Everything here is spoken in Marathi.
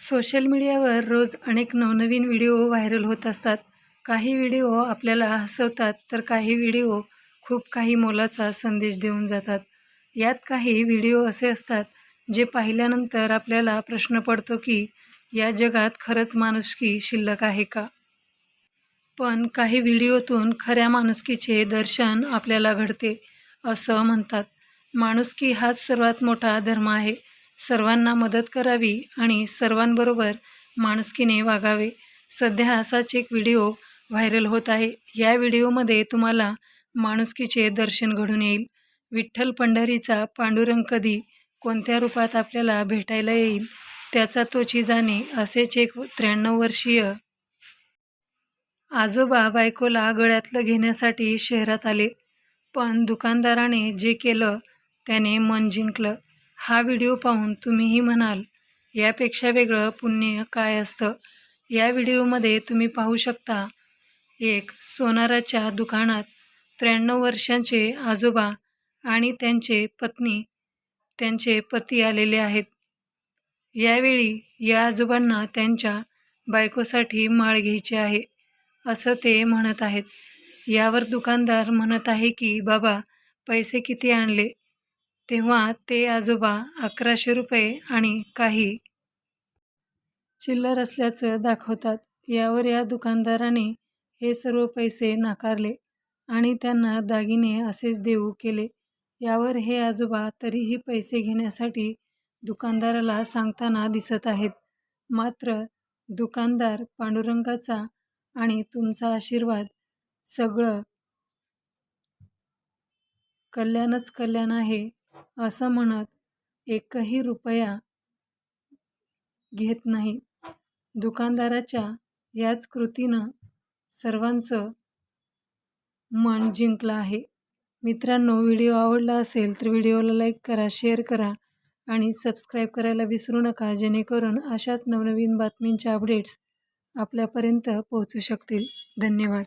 सोशल मीडियावर रोज अनेक नवनवीन व्हिडिओ व्हायरल होत असतात. काही व्हिडिओ आपल्याला हसवतात तर काही व्हिडिओ खूप काही मोलाचा संदेश देऊन जातात. यात काही व्हिडिओ असे असतात जे पाहिल्यानंतर आपल्याला प्रश्न पडतो की या जगात खरंच माणुसकी शिल्लक आहे का? पण काही व्हिडिओतून खऱ्या माणुसकीचे दर्शन आपल्याला घडते असं म्हणतात. माणुसकी हाच सर्वात मोठा धर्म आहे. सर्वांना मदत करावी आणि सर्वांबरोबर माणुसकीने वागावे. सध्या असाच एक व्हिडिओ व्हायरल होत आहे. या व्हिडिओमध्ये तुम्हाला माणुसकीचे दर्शन घडून येईल. विठ्ठल पंढरीचा पांडुरंग कधी कोणत्या रूपात आपल्याला भेटायला येईल त्याचा तोची जाणे असेच एक त्र्याण्णव वर्षीय आजोबा बायकोला गळ्यातलं घेण्यासाठी शहरात आले. पण दुकानदाराने जे केलं त्याने मन जिंकलं. हा व्हिडिओ पाहून तुम्हीही म्हणाल यापेक्षा वेगळं पुण्य काय असतं? या व्हिडिओमध्ये तुम्ही पाहू शकता एक सोनाराच्या दुकानात त्र्याण्णव वर्षांचे आजोबा आणि त्यांचे पत्नी त्यांचे पती आलेले आहेत. यावेळी या आजोबांना त्यांच्या बायकोसाठी माळ घ्यायची आहे असं ते म्हणत आहेत. यावर दुकानदार म्हणत आहे की बाबा पैसे किती आणले? तेव्हा ते आजोबा अकराशे रुपये आणि काही चिल्लर असल्याचं दाखवतात. यावर या दुकानदाराने हे सर्व पैसे नाकारले आणि त्यांना दागिने असेच देऊ केले. यावर हे आजोबा तरीही पैसे घेण्यासाठी दुकानदाराला सांगताना दिसत आहेत. मात्र दुकानदार पांडुरंगाचा आणि तुमचा आशीर्वाद सगळं कल्याणच कल्याण आहे. असं म्हणत एकही रुपया घेत नाही. दुकानदाराच्या याच कृतीनं सर्वांचं मन जिंकलं आहे. मित्रांनो व्हिडिओ आवडला असेल तर व्हिडिओला लाईक करा शेअर करा आणि सबस्क्राईब करायला विसरू नका जेणेकरून अशाच नवनवीन बातमींच्या अपडेट्स आपल्यापर्यंत पोहोचू शकतील. धन्यवाद.